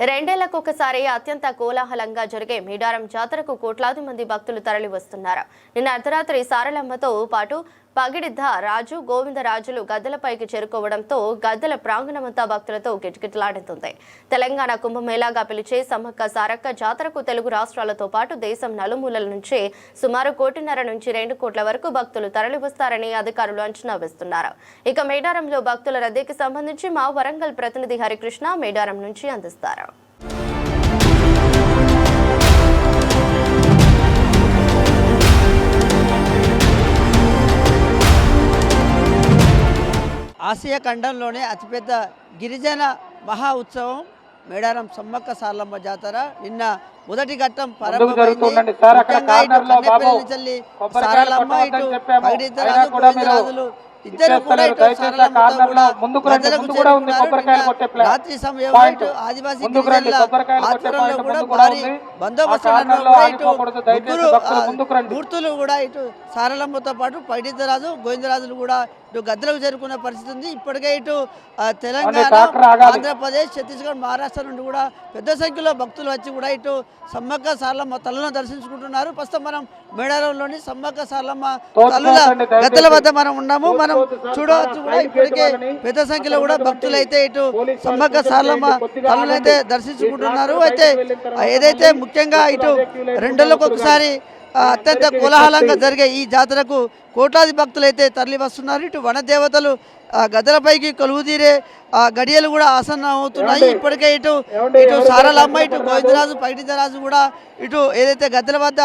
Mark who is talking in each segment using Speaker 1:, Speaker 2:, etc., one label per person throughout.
Speaker 1: రెండేళ్ళకు ఒకసారి అత్యంత కోలాహలంగా జరిగే మేడారం జాతరకు కోట్లాది మంది భక్తులు తరలి వస్తున్నారు నిన్న అర్ధరాత్రి సారలమ్మతో పాటు పగిడిద్ద రాజు గోవిందరాజులు గద్దెలపైకి చేరుకోవడంతో గద్దెల ప్రాంగణమంతా భక్తులతో గిటగిటలాడుతుంది తెలంగాణ కుంభమేళాగా పిలిచే సమ్మక్క సారక్క జాతరకు తెలుగు రాష్ట్రాలతో పాటు దేశం నలుమూలల నుంచి సుమారు కోటిన్నర నుంచి రెండు కోట్ల వరకు భక్తులు తరలివస్తారని అధికారులు అంచనా వేస్తున్నారు. ఇక మేడారంలో భక్తుల రద్దీకి సంబంధించి మా వరంగల్ ప్రతినిధి హరికృష్ణ మేడారం నుంచి అందిస్తారు.
Speaker 2: ఆసియా ఖండంలోనే అతిపెద్ద గిరిజన మహా ఉత్సవం మేడారం సమ్మక్క సార్లమ్మ జాతర నిన్న మొదటి ఘట్టం
Speaker 3: ముందుకు జరుగుతుండండి సార్ అక్కడ కార్నర్లో బాబు కొబ్బరికాయలు కొట్టవద్దని చెప్పాము అయినా కూడా మీరు
Speaker 2: ఇద్దరు కూడా
Speaker 3: ఇచ్చేస్తలేరు.
Speaker 2: ఇటు
Speaker 3: దయచేసి
Speaker 2: రాత్రి ఆదివాసీ
Speaker 3: రండి.
Speaker 2: మూర్తులు కూడా ఇటు సారలమ్మతో పాటు పైడితరాజు గోవిందరాజులు కూడా ఇటు గద్దలకు చేరుకున్న పరిస్థితి ఉంది. ఇప్పటికే ఇటు తెలంగాణ. ఆంధ్రప్రదేశ్ ఛత్తీస్గఢ్ మహారాష్ట్ర నుండి కూడా పెద్ద సంఖ్యలో భక్తులు వచ్చి కూడా ఇటు సమ్మక్క సారలమ్మ తల్లను దర్శించుకుంటున్నారు. ప్రస్తుతం మనం మేడారంలోని సమ్మక్క సారలమ్మ తల్లుల. గద్దల వద్ద మనం ఉన్నాము. మనం. చూడవచ్చు కూడా ఇప్పటికే పెద్ద సంఖ్యలో కూడా భక్తులు అయితే ఇటు సమ్మక్క సారలమ్మ
Speaker 3: ఆగండి.
Speaker 2: దర్శించుకుంటున్నారు అయితే ఏదైతే ముఖ్యంగా ఇటు రెండేళ్ళకు ఒకసారి అత్యంత కోలాహలంగా. జరిగే ఈ జాతరకు కోట్లాది భక్తులు అయితే తరలి వస్తున్నారు ఇటు వనదేవతలు ఆ, గద్దలపైకి కొలువు తీరే ఆ, గడియలు కూడా ఆసన్నం అవుతున్నాయి? ఇప్పటికే ఇటు? ఇటు సారలమ్మ ఇటు? గోవిందరాజు పైడితరాజు కూడా ఇటు ఏదైతే గద్దెల వద్ద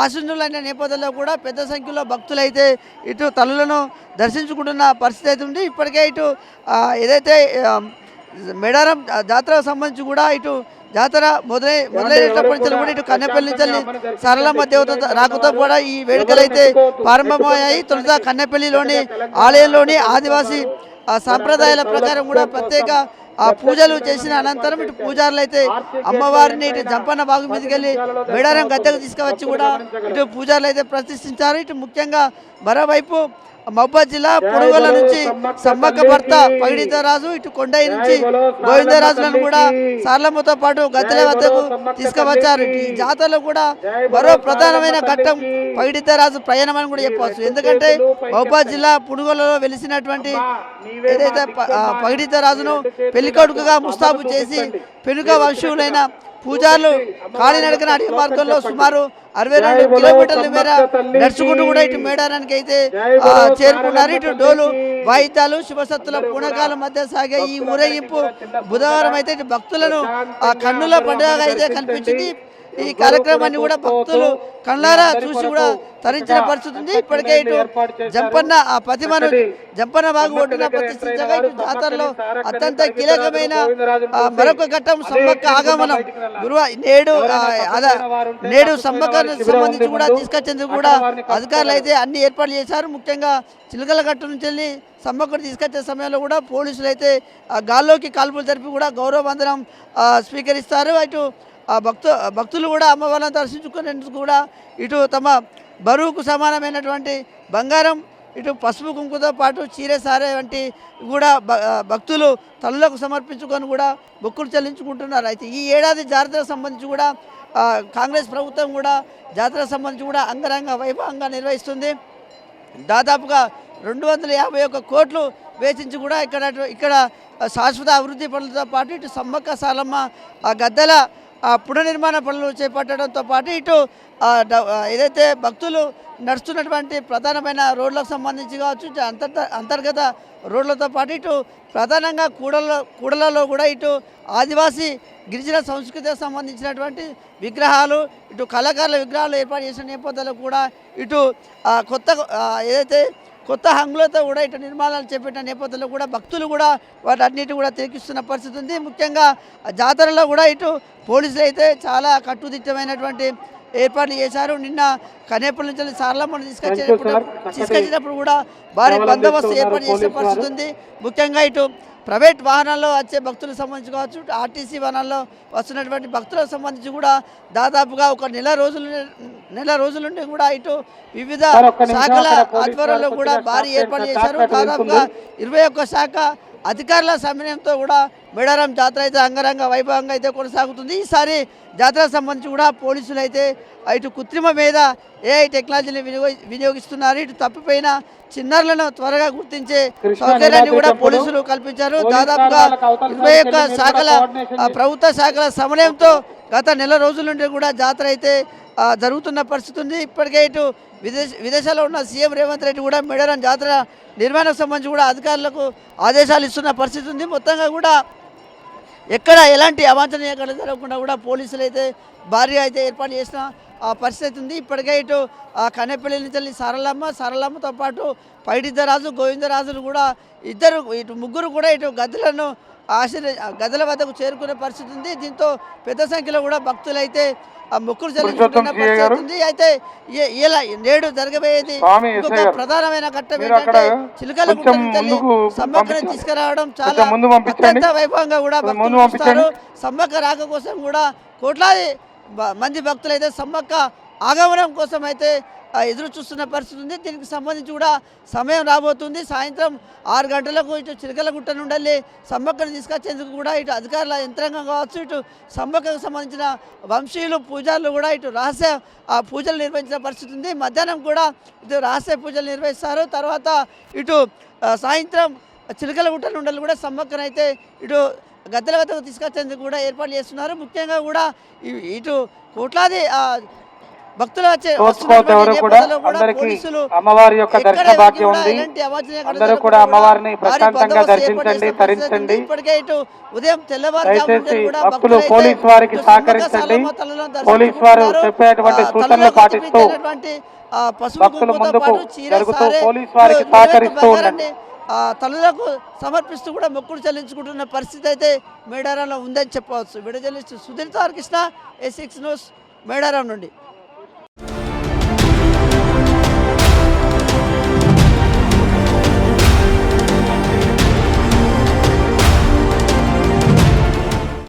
Speaker 2: ఆశీనులైన నేపథ్యంలో కూడా పెద్ద సంఖ్యలో భక్తులు అయితే ఇటు తల్లులను దర్శించుకుంటున్న పరిస్థితి అయితే ఉంది ఇప్పటికే ఇటు ఏదైతే మేడారం జాతరకు సంబంధించి కూడా ఇటు జాతర మొదలై మొదలైనప్పటి నుంచి కూడా ఇటు కన్నెపల్లి తల్లి సరళమ్మ దేవత రాకతో కూడా ఈ వేడుకలు అయితే ప్రారంభమయ్యాయి. తొలుత కన్నెపల్లిలోని ఆలయంలోని ఆదివాసీ సాంప్రదాయాల ప్రకారం కూడా ప్రత్యేక ఆ పూజలు చేసిన అనంతరం ఇటు పూజారులు అయితే అమ్మవారిని ఇటు జంపన్న బాగు మీదకి వెళ్ళి మేడారం గద్దెకు తీసుకువచ్చి కూడా ఇటు పూజారులు అయితే ప్రతిష్ఠించారు. ఇటు ముఖ్యంగా మరోవైపు మబ్బా జిల్లా పొడుగోల నుంచి సమ్మక్క భర్త పగిడితరాజు ఇటు కొండయ్య నుంచి గోవిందరాజులను కూడా సార్లమ్మతో పాటు గద్దెల వద్దకు తీసుకువచ్చారు. ఇటు ఈ జాతరలో కూడా మరో ప్రధానమైన ఘట్టం పగిడితరాజు ప్రయాణం అని కూడా చెప్పవచ్చు. ఎందుకంటే మహబాద్ జిల్లా పునుగోలలో వెలిసినటువంటి ఏదైతే పగిడితరాజును పెళ్ళి పెళ్ళికొడుకుగా ముస్తాబు చేసి పెనుక వంశువులైన పూజారులు కాలినడకన అడిగి మార్గంలో సుమారు అరవై రెండు కిలోమీటర్ల మేర నడుచుకుంటూ కూడా ఇటు మేడారానికి అయితే చేరుకున్నారు. ఇటు డోలు వాయిద్యాలు శుభసత్తుల పూనకాల మధ్య సాగే ఈ ఊరేగింపు బుధవారం అయితే ఇటు భక్తులను ఆ కన్నుల పండుగ అయితే కనిపించింది. ఈ కార్యక్రమాన్ని కూడా భక్తులు కళ్ళారా చూసి కూడా తరించిన పరిస్థితి ఉంది ఇప్పటికే ఇటు జంపన్న ఆ ప్రతిమను జంపన్న బాగు ఒడ్డున ప్రతిష్ఠించగా ఇటు జాతరలో అత్యంత కీలకమైన మరొక ఘట్టం సమ్మక్క ఆగమనం. గురువ నేడు ఆ, అలా సంబంధించి కూడా తీసుకొచ్చేందుకు కూడా అధికారులు అయితే అన్ని ఏర్పాట్లు చేశారు. ముఖ్యంగా చిలకల గట్టు నుంచి వెళ్ళి సమ్మక్కను తీసుకొచ్చే సమయంలో కూడా పోలీసులు అయితే గాల్లోకి కాల్పులు జరిపి కూడా గౌరవ వందనం ఆ, స్వీకరిస్తారు. అటు భక్తు భక్తులు కూడా అమ్మవారిని దర్శించుకునేందుకు కూడా ఇటు తమ బరువుకు సమానమైనటువంటి బంగారం ఇటు పసుపు కుంకుతో పాటు చీరసారే వంటి కూడా భ- భక్తులు తల్లులకు సమర్పించుకొని కూడా బొక్కులు చెల్లించుకుంటున్నారు. అయితే ఈ ఏడాది జాతరకు సంబంధించి కూడా కాంగ్రెస్ ప్రభుత్వం కూడా జాతరకు సంబంధించి కూడా అంగరంగ వైభవంగా నిర్వహిస్తుంది. దాదాపుగా రెండు వందల యాభై ఒక్క కోట్లు వేచించి కూడా ఇక్కడ ఇక్కడ శాశ్వత అభివృద్ధి పనులతో పాటు ఇటు సమ్మక్క సాలమ్మ ఆ గద్దెల పునర్నిర్మాణ పనులు చేపట్టడంతో పాటు ఇటు ఏదైతే భక్తులు నడుస్తున్నటువంటి ప్రధానమైన రోడ్లకు సంబంధించి కావచ్చు అంతర్గత అంతర్గత రోడ్లతో పాటు ఇటు ప్రధానంగా కూడలలో కూడలలో కూడా ఇటు ఆదివాసీ గిరిజన సంస్కృతికి సంబంధించినటువంటి విగ్రహాలు ఇటు కళాకారుల విగ్రహాలు ఏర్పాటు చేసిన నేపథ్యంలో కూడా ఇటు కొత్త ఏదైతే కొత్త హంగులతో కూడా ఇటు నిర్మాణాలు చేపట్టిన నేపథ్యంలో కూడా భక్తులు కూడా వాటన్నిటి కూడా తిరిగిస్తున్న పరిస్థితి ఉంది. ముఖ్యంగా ఆ జాతరలో కూడా ఇటు పోలీసులు అయితే చాలా కట్టుదిట్టమైనటువంటి ఏర్పాట్లు చేశారు. నిన్న కనేపల్లి నుంచి సారలమ్మను తీసుకొచ్చేటప్పుడు తీసుకొచ్చినప్పుడు కూడా భారీ బందోబస్తు ఏర్పాటు చేసే పరిస్థితి ఉంది. ముఖ్యంగా ఇటు ప్రైవేట్ వాహనాల్లో వచ్చే భక్తులకు సంబంధించి కావచ్చు ఆర్టీసీ వాహనాల్లో వస్తున్నటువంటి భక్తులకు సంబంధించి కూడా దాదాపుగా ఒక నెల రోజుల నెల రోజుల నుండి కూడా ఇటు వివిధ శాఖల ఆధ్వర్యంలో
Speaker 3: వారు
Speaker 2: కూడా భారీ ఏర్పాటు చేశారు. దాదాపుగా ఇరవై ఒక్క శాఖ అధికారుల సమన్వయంతో కూడా మేడారం జాతర అయితే అంగరంగ వైభవంగా అయితే కొనసాగుతుంది. ఈసారి జాతరకు సంబంధించి కూడా పోలీసులు అయితే ఇటు కృత్రిమ మీద ఏఐ టెక్నాలజీని వినియోగ వినియోగిస్తున్నారు. ఇటు తప్పిపోయిన చిన్నారులను త్వరగా గుర్తించే సౌకర్యాన్ని కూడా పోలీసులు కల్పించారు. దాదాపుగా ఇరవై ఒక్క శాఖల ప్రభుత్వ శాఖల సమన్వయంతో గత నెల రోజుల నుండి కూడా జాతర అయితే జరుగుతున్న పరిస్థితి ఉంది. ఇప్పటికే ఇటు విదేశ విదేశాల్లో ఉన్న సీఎం రేవంత్ రెడ్డి కూడా మేడారం జాతర నిర్మాణం సంబంధించి కూడా అధికారులకు ఆదేశాలు ఇస్తున్న పరిస్థితి ఉంది. మొత్తంగా కూడా ఎక్కడ ఎలాంటి అవాంఛనీయ జరగకుండా కూడా పోలీసులు అయితే భారీ అయితే ఏర్పాటు చేసిన పరిస్థితి ఉంది ఇప్పటికే ఇటు ఆ కన్నెపల్లి నుంచి సరళమ్మ సరళమ్మతో పాటు పైడిద్దరాజు గోవిందరాజులు కూడా ఇద్దరు ఇటు ముగ్గురు కూడా ఇటు గద్దెలను ఆశీర్ గద్దెల వద్దకు చేరుకునే పరిస్థితి ఉంది దీంతో పెద్ద సంఖ్యలో కూడా భక్తులు అయితే ఆ మొక్కులు చెల్లించుకుంటున్న. పరిస్థితి ఉంది అయితే ఇలా నేడు జరగబోయేది ఇంకొక. ప్రధానమైన ఘట్టం ఏంటంటే చిలుకల
Speaker 4: కొంచెం
Speaker 2: గుట్ట నుంచి వెళ్ళి
Speaker 4: ముందుకు
Speaker 2: సమ్మక్కని. తీసుకురావడం చాలా. అత్యంత వైభవంగా కూడా భక్తులు సమ్మక్క రాక కోసం కూడా కోట్లాది మంది భక్తులు అయితే సమ్మక్క ఆగమనం కోసం అయితే ఎదురు చూస్తున్న పరిస్థితి ఉంది. దీనికి సంబంధించి కూడా సమయం రాబోతుంది. సాయంత్రం ఆరు గంటలకు ఇటు చిలకలగుట్ట నుండి వెళ్ళి సమ్మక్కను తీసుకొచ్చేందుకు కూడా ఇటు అధికారుల యంత్రాంగం కావచ్చు ఇటు సమ్మక్కకు సంబంధించిన వంశీయులు పూజారులు కూడా ఇటు రహస్య పూజలు నిర్వహించిన పరిస్థితి ఉంది. మధ్యాహ్నం కూడా ఇటు రహస్య పూజలు నిర్వహిస్తారు. తర్వాత ఇటు సాయంత్రం చిలకలగుట్ట నుండి కూడా సమ్మక్కనైతే ఇటు గద్దెల వద్దకు తీసుకొచ్చేందుకు కూడా ఏర్పాటు చేస్తున్నారు ముఖ్యంగా కూడా ఇటు కోట్లాది భక్తులు వచ్చే
Speaker 3: ఎవరు కూడా అందరికీ అమ్మవారి యొక్క దర్శన భాగ్యం ఉంది అందరూ కూడా అమ్మవారిని ప్రశాంతంగా దర్శించండి తరించండి దయచేసి భక్తులు పోలీస్ వారికి సహకరించండి. పోలీస్ వారు. చెప్పేటువంటి సూచనలు పాటిస్తూ భక్తులు ముందుకు జరుగుతూ పోలీస్ వారికి సహకరిస్తూ ఉండండి.
Speaker 2: తల్లులకు సమర్పిస్తూ కూడా మొక్కులు చెల్లించుకుంటున్న పరిస్థితి అయితే మేడారంలో ఉందని చెప్పవచ్చు. విడుదల Sudheer Tarakrishna A six news Medaram నుండి.